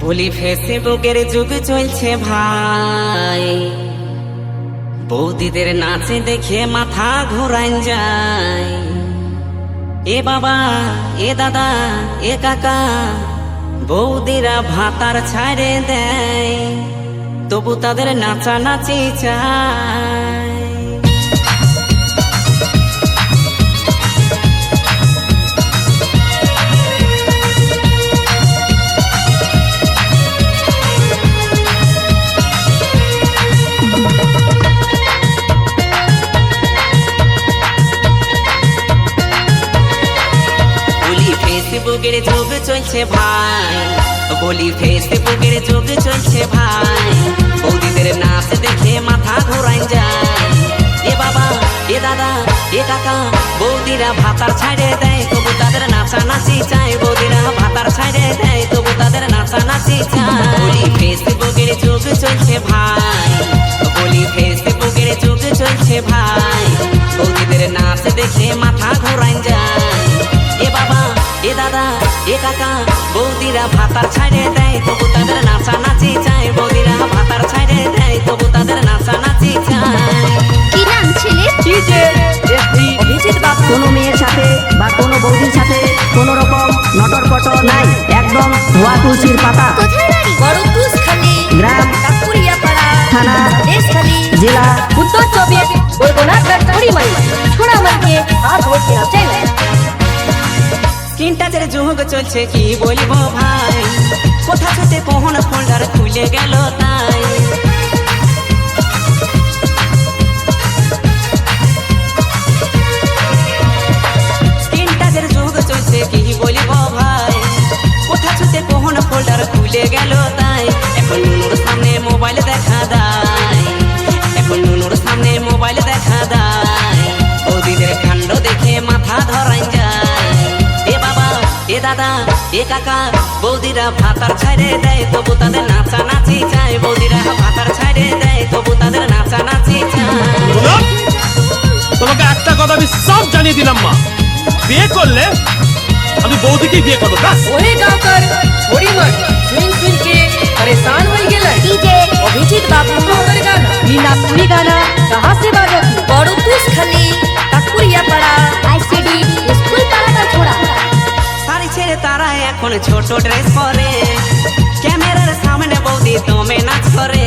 বলি ফেসবুকের যুগ চলছে ভাই। বৌদিদের নাচে দেখে মাথা ঘোরান যায়। এ বাবা, এ দাদা, এ কাকা, বৌদিরা ভাতার ছাড়ে দেয়। তবু তাদের নাচা নাচি চায়। বলি ফেসবুকের চলছে ভাই। বলি ফেসবুকের যুগ চলছে ভাই। বৌদিদের নাচ দেখে মাথা ঘোরাই যায়। এ বাবা, এ দাদা, এ কাকা, বৌদিরা ভাতার ছাড়ে দেয়, তবু তাদের নাচা নাচি চায় বৌদিরা ভাতার ছাড়ে দেয়, তবু তাদের নাচা নাচি চায় বলি ফেসবুকের যুগ চলছে ভাই। বলি ফেসবুকের যুগ চলছে ভাই। বৌদিদের নাচ দেখে মাথা ঘোরাই দাদা এ কাকা বৌদিরা ভাতার ছাড়ে দেয় তবু তাদের নাচা নাচি চায়। বৌদিরা ভাতার ছাড়ে দেয় তবু তাদের নাচা নাচি চায়। কি নাম ছেলে? অভিজিৎ বাবু কোনো মেয়ের সাথে বা কোনো বৌদির সাথে কোনো রকম নটর পটর নাই একদম ধোয়া তুলসীর পাতা। স্ক্রিন চলছে কি বলব ভাই? কোথা থেকে কোন ফোল্ডার খুলে গেল? এ কাকা বৌদিরা ভাতার ছাড়ে দেয় তবু তাদের নাচা নাচি চায়। বৌদিরা ভাতার ছাড়ে দেয় তবু তাদের নাচা নাচি চায়। তোমাকে একটা কথা আমি সব জানিয়ে দিলাম মা। বিয়ে করলে আমি বৌদিকেই বিয়ে করব ব্যাস। ওরে গাঁওকার পরিমাণ শুন এখন ছোট ড্রেস পরে। ক্যামেরার সামনে বৌদি দমে নাচ করে।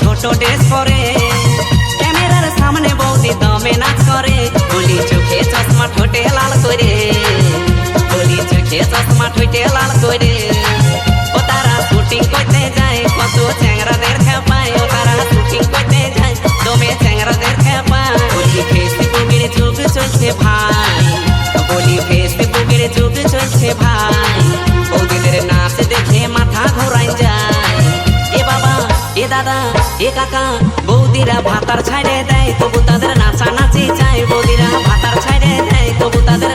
ছোট ড্রেস পরে। ক্যামেরার সামনে বৌদি দমে নাচ করে। বলি চোখে চশমা ঠোঁটে লাল করে। বলি চোখে চশমা ঠোঁটে লাল করে। ইউটিউবে চলছে ভাই। বৌদিদের নাচ দেখে মাথা ঘোরাই যায়। এ বাবা, এ দাদা, এ কাকা, বৌদিরা ভাতার ছাড়ে দেয়, তবু তাদের নাচানাচি চায় বৌদিরা ভাতার ছাড়ে দেয়, তবু তাদের